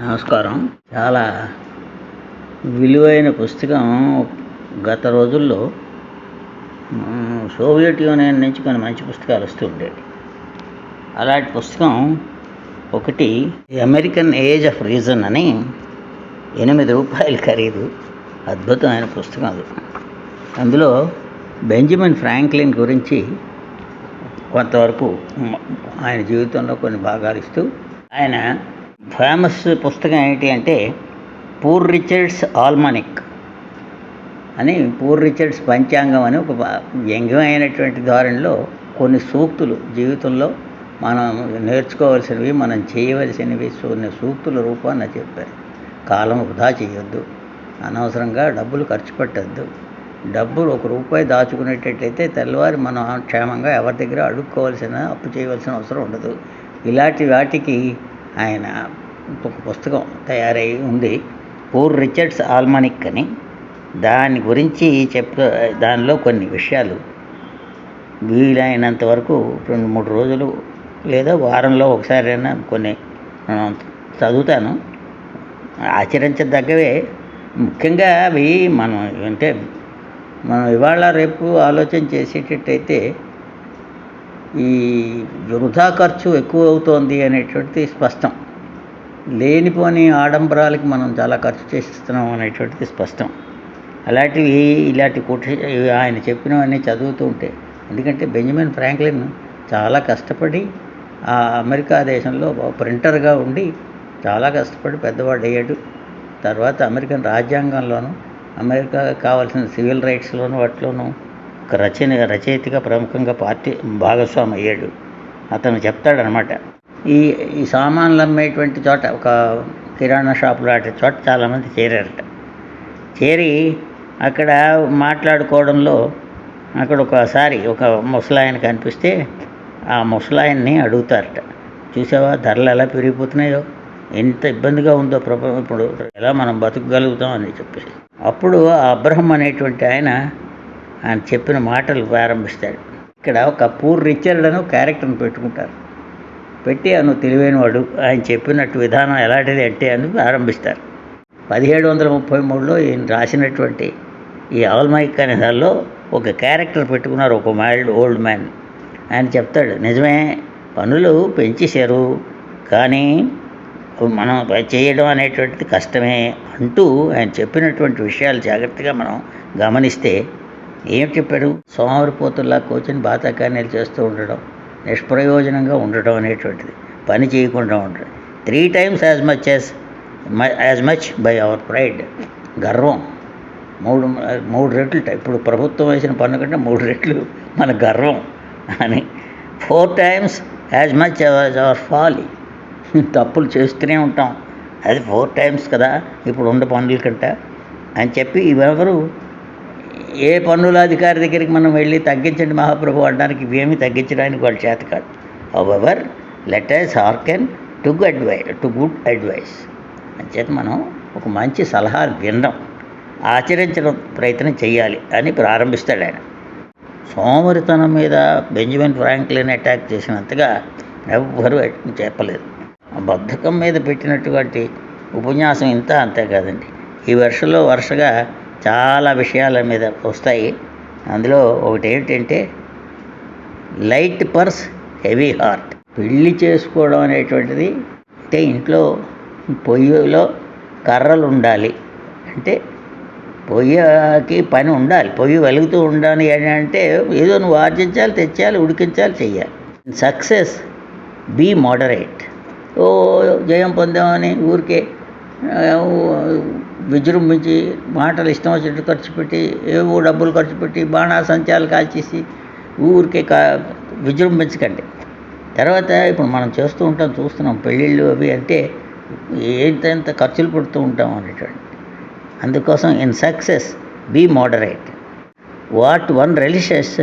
నమస్కారం. చాలా విలువైన పుస్తకం గత రోజుల్లో సోవియట్ యూనియన్ నుంచి కొన్ని మంచి పుస్తకాలు వస్తూ ఉండేవి. అలాంటి పుస్తకం ఒకటి అమెరికన్ ఏజ్ ఆఫ్ రీజన్ అని ఎనిమిది రూపాయలు ఖరీదు. అద్భుతమైన పుస్తకం అది. అందులో బెంజమిన్ ఫ్రాంక్లిన్ గురించి కొంతవరకు ఆయన జీవితంలో కొన్ని భాగాలు ఇస్తూ ఆయన ఫేమస్ పుస్తకం ఏంటి అంటే పూర్ రిచర్డ్స్ ఆల్మానిక్ అని పూర్ రిచర్డ్స్ పంచాంగం అని ఒక వ్యంగ్యమైనటువంటి ధోరణిలో కొన్ని సూక్తులు జీవితంలో మనం నేర్చుకోవాల్సినవి మనం చేయవలసినవి కొన్ని సూక్తుల రూపాన్ని చెప్పారు. కాలం వృధా చేయొద్దు. అనవసరంగా డబ్బులు ఖర్చు పెట్టద్దు. డబ్బులు ఒక రూపాయి దాచుకునేటట్లయితే తెల్లవారి మనం క్షేమంగా ఎవరి దగ్గర అడుక్కోవాల్సిన అప్పు చేయవలసిన అవసరం ఉండదు. ఇలాంటి వాటికి ఆయన ఒక పుస్తకం తయారై ఉంది. పూర్ రిచర్డ్స్ ఆల్మానిక్ అని. దాని గురించి చెప్ దానిలో కొన్ని విషయాలు. వీలైనంత వరకు రెండు మూడు రోజులు లేదా వారంలో ఒకసారైనా కొన్ని చదువుతాను. ఆచరించదగ్గవే. ముఖ్యంగా అవి మనం అంటే మనం ఇవాళ రేపు ఆలోచన చేసేటట్టయితే ఈ వృధా ఖర్చు ఎక్కువ అవుతోంది అనేటువంటిది స్పష్టం. లేనిపోని ఆడంబరాలకి మనం చాలా ఖర్చు చేస్తున్నాం అనేటువంటిది స్పష్టం. అలాంటివి ఇలాంటి కుట ఆయన చెప్పినవన్నీ చదువుతూ ఉంటే ఎందుకంటే బెంజమిన్ ఫ్రాంక్లిన్ చాలా కష్టపడి ఆ అమెరికా దేశంలో ప్రింటర్గా ఉండి చాలా కష్టపడి పెద్దవాడు అయ్యాడు. తర్వాత అమెరికన్ రాజ్యాంగంలోనూ అమెరికా కావాల్సిన సివిల్ రైట్స్లోనూ వాటిలోనూ ఒక రచన రచయితగా ప్రముఖంగా పార్టీ భాగస్వామి అయ్యాడు. అతను చెప్తాడనమాట ఈ ఈ సామాన్లు అమ్మేటువంటి చోట ఒక కిరాణా షాప్ లాంటి చోట చాలామంది చేరారట. చేరి అక్కడ మాట్లాడుకోవడంలో అక్కడ ఒకసారి ఒక ముసలాయన కనిపిస్తే ఆ ముసలాయన్ని అడుగుతారట. చూసావా ధరలు ఎలా పెరిగిపోతున్నాయో? ఎంత ఇబ్బందిగా ఉందో ప్రపంచం ఇప్పుడు ఎలా మనం బతకగలుగుతాం అని చెప్పేసి. అప్పుడు ఆ అబ్రహం అనేటువంటి ఆయన ఆయన చెప్పిన మాటలు ప్రారంభిస్తాడు. ఇక్కడ ఒక పూర్ రిచర్డ్ అని క్యారెక్టర్ని పెట్టుకుంటారు. పెట్టి అను తెలివైనవాడు ఆయన చెప్పినట్టు విధానం ఎలాంటిది అంటే అని ప్రారంభిస్తారు. పదిహేడు వందల ముప్పై మూడులో ఈయన రాసినటువంటి ఈ ఆల్మైక్ అనే దానిలో ఒక క్యారెక్టర్ పెట్టుకున్నారు ఒక మైల్డ్ ఓల్డ్ మ్యాన్. ఆయన చెప్తాడు నిజమే పనులు పెంచేశారు కానీ మనం చేయడం అనేటువంటిది కష్టమే అంటూ ఆయన చెప్పినటువంటి విషయాలు జాగ్రత్తగా మనం గమనిస్తే ఏం చెప్పాడు? సోమరిపోతుల్లా కూర్చొని బాతాకార్యాలు చేస్తూ ఉండడం నిష్ప్రయోజనంగా ఉండడం అనేటువంటిది. పని చేయకుండా ఉండడం three times as much as as much by our pride గర్వం. మూడు మూడు రెట్లు ఇప్పుడు ప్రభుత్వం వేసిన పన్ను కంటే మూడు రెట్లు మన గర్వం అని. Four times as much as our folly తప్పులు చేస్తూనే ఉంటాం. అది ఫోర్ టైమ్స్ కదా ఇప్పుడు ఉండే పనుల కంటే అని చెప్పి ఇవెవరు ఏ పన్నుల అధికారి దగ్గరికి మనం వెళ్ళి తగ్గించండి మహాప్రభు అనడానికి ఇవేమి తగ్గించడానికి వాళ్ళ చేత కాదు. Our let us hearken to good advice to good advice అంచేత మనం ఒక మంచి సలహా వినడం ఆచరించడం ప్రయత్నం చేయాలి అని ప్రారంభిస్తాడు ఆయన. సోమరితనం మీద బెంజమిన్ ఫ్రాంక్లిన్ అటాక్ చేసినంతగా ఎవ్వరూ చెప్పలేదు. బద్ధకం మీద పెట్టినటువంటి ఉపన్యాసం ఇంత అంతే కాదండి. ఈ వర్షంలో వరుసగా చాలా విషయాల మీద వస్తాయి. అందులో ఒకటి ఏమిటంటే లైట్ పర్స్ హెవీ హార్ట్. పెళ్ళి చేసుకోవడం అనేటువంటిది అంటే ఇంట్లో పొయ్యిలో కర్రలు ఉండాలి. అంటే పొయ్యకి పని ఉండాలి. పొయ్యి వెలుగుతూ ఉండాలి అని అంటే ఏదో నువ్వు ఆర్జించాలి తెచ్చాలి ఉడికించాలి చెయ్యాలి. Success be moderate. ఓ జయం పొందామని ఊరికే విజృంభించి మాటలు ఇష్టం వచ్చినట్టు ఖర్చు పెట్టి ఏవో డబ్బులు ఖర్చు పెట్టి బాణాసంచాలు కాల్చేసి ఊరికే కా విజృంభించకండి. తర్వాత ఇప్పుడు మనం చేస్తూ ఉంటాం చూస్తున్నాం పెళ్ళిళ్ళు అవి అంటే ఏంత ఖర్చులు పెడుతూ ఉంటాం అనేటువంటి అందుకోసం in success be moderate. What one relishes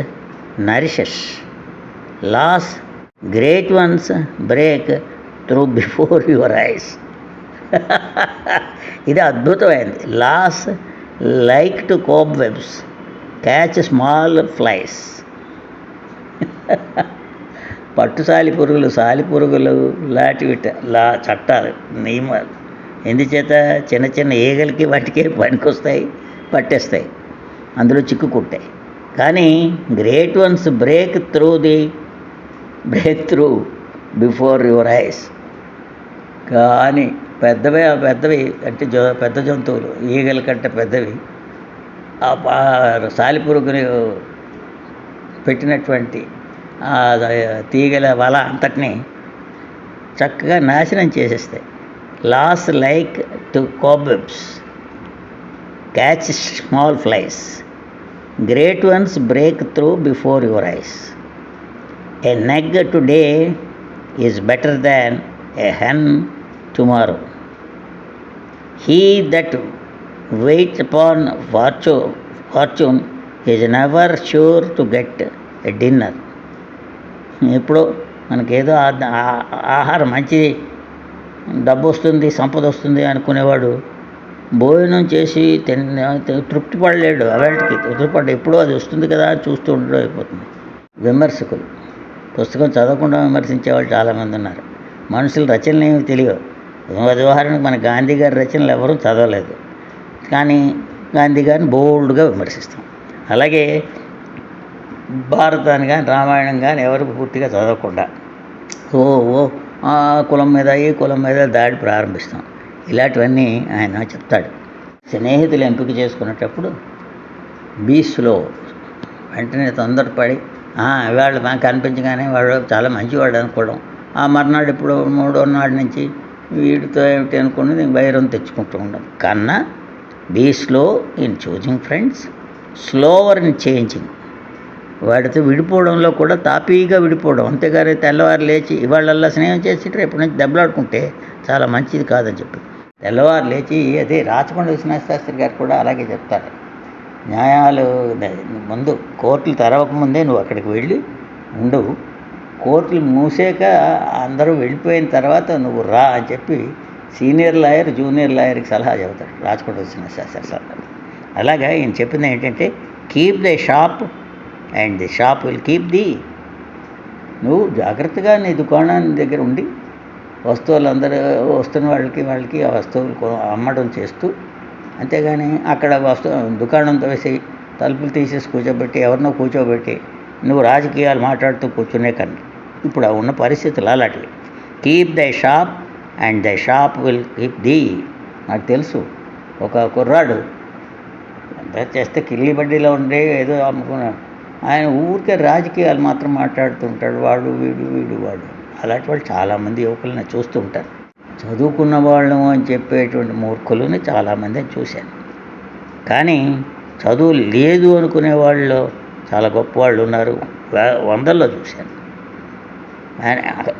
nourishes. Laws great ones break through before your eyes. ఇది అద్భుతమైంది. Laws like to cobwebs catch small flies పట్టు సాలి పురుగులు సాలి పురుగులు లాంటివి లా చట్టాలు నియమాలు. ఎందుచేత? చిన్న చిన్న ఈగలకి వాటికి పనికొస్తాయి పట్టేస్తాయి. అందులో చిక్కుకుంటాయి. కానీ great ones break through the break through before your eyes కానీ పెద్దవి ఆ పెద్దవి అంటే జ పెద్ద జంతువులు ఈగల కంటే పెద్దవి. ఆ పా- సాలిపురుగుని పెట్టినటువంటి ఆ తీగల వల అంతటిని చక్కగా నాశనం చేసేస్తాయి. Laws like to cobwebs catch small flies great ones break through before your eyes an egg today is better than a hen tomorrow he that wait upon fortune fortune is never sure to get a dinner ఎప్పుడో మనకేదో ఆహారం మంచి డబ్బు వస్తుంది సంపద వస్తుంది అనుకునేవాడు భోజనం చేసి తృప్తి పడలేడు అలాంటికి తృప్తి పడ ఎప్పుడో అది వస్తుంది కదా అని చూస్తూ ఉండడం అయిపోతుంది. విమర్శకులు. పుస్తకం చదవకుండా విమర్శించే వాళ్ళు చాలామంది ఉన్నారు. మనుషుల రచనలు ఏమి తెలియవు. ఉదాహరణకు మన గాంధీ గారి రచనలు ఎవరూ చదవలేదు. కానీ గాంధీ గారిని బోల్డ్గా విమర్శిస్తాం. అలాగే భారతాన్ని కానీ రామాయణం కానీ ఎవరు పూర్తిగా చదవకుండా ఓ ఓ ఆ కులం మీద ఈ కులం మీద దాడి ప్రారంభిస్తాం. ఇలాంటివన్నీ ఆయన చెప్తాడు. స్నేహితులు ఎంపిక చేసుకునేటప్పుడు బీస్లో వెంటనే తొందరపడి వాళ్ళు మాకు నాకు కనిపించగానే వాళ్ళు చాలా మంచివాడు అనుకోవడం. ఆ మర్నాడు ఇప్పుడు మూడో నాడు నుంచి వీడితో ఏమిటి అనుకుని వైరం తెచ్చుకుంటూ ఉండడం కన్నా be slow in choosing friends slower in changing వాడితో విడిపోవడంలో కూడా తాపీగా విడిపోవడం. అంతేగాని తెల్లవారు లేచి ఇవాళల్లా స్నేహం చేసి రేపు నుంచి దెబ్బలాడుకుంటే చాలా మంచిది కాదని చెప్పి. తెల్లవారు లేచి అదే రాచకొండ విశ్వనాథ శాస్త్రి గారు కూడా అలాగే చెప్తారు. న్యాయాలు ముందు కోర్టులు తెరవకముందే నువ్వు అక్కడికి వెళ్ళి ఉండు. కోర్టులు మూసాక అందరూ వెళ్ళిపోయిన తర్వాత నువ్వు రా అని చెప్పి సీనియర్ లాయర్ జూనియర్ లాయర్కి సలహా చెబుతాడు. రాజ్కోట్ వచ్చిన శాస్త్రి సలహా అలాగా ఈయన చెప్పింది ఏంటంటే keep the shop and the shop will keep the నువ్వు జాగ్రత్తగా నీ దుకాణాన్ని దగ్గర ఉండి వస్తువులు అందరూ వస్తున్న వాళ్ళకి వాళ్ళకి ఆ వస్తువులు అమ్మడం చేస్తూ అంతేగాని అక్కడ వస్తు దుకాణంతో వేసి తలుపులు తీసేసి కూర్చోబెట్టి ఎవరినో కూర్చోబెట్టి నువ్వు రాజకీయాలు మాట్లాడుతూ కూర్చునే కన్నా. ఇప్పుడు ఉన్న పరిస్థితులు అలాంటివి. Keep thy shop and thy shop will keep the నాకు తెలుసు. ఒక కుర్రాడు ఎంత చేస్తే కిల్లి బడ్డీలో ఉండే ఏదో అమ్ముకున్నాడు. ఆయన ఊరికే రాజకీయాలు మాత్రం మాట్లాడుతుంటాడు. వాడు వీడు వీడు వాడు. అలాంటి వాళ్ళు చాలామంది యువకులను చూస్తూ ఉంటారు. చదువుకున్న వాళ్ళము అని చెప్పేటువంటి మూర్ఖులని చాలామంది చూశాను. కానీ చదువు లేదు అనుకునే వాళ్ళు చాలా గొప్ప వాళ్ళు ఉన్నారు వందల్లో చూశాను.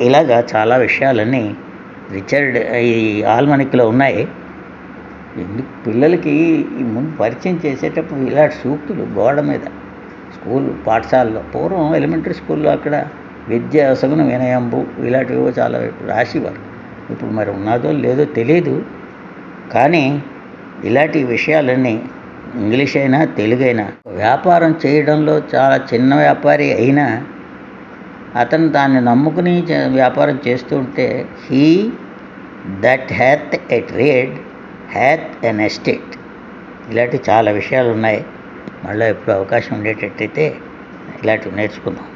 ఇలాగా చాలా విషయాలన్నీ రిచర్డ్ ఈ ఆల్మనిక్లో ఉన్నాయి. ఎందుకు పిల్లలకి ముందు పరిచయం చేసేటప్పుడు ఇలాంటి సూక్తులు గోడ మీద స్కూల్ పాఠశాలలో పూర్వం ఎలిమెంటరీ స్కూల్లో అక్కడ విద్య సగుణ వినయంబు ఇలాంటివి చాలా రాసేవారు. ఇప్పుడు మరి ఉన్నదో లేదో తెలియదు కానీ ఇలాంటి విషయాలన్నీ ఇంగ్లీష్ అయినా తెలుగైనా వ్యాపారం చేయడంలో చాలా చిన్న వ్యాపారి అయినా అతను దాన్ని నమ్ముకుని వ్యాపారం చేస్తూ ఉంటే he that hath a trade hath an estate. ఇలాంటి చాలా విషయాలు ఉన్నాయి మళ్ళీ ఎప్పుడు అవకాశం ఉండేటట్టయితే ఇలాంటివి నేర్చుకుందాం.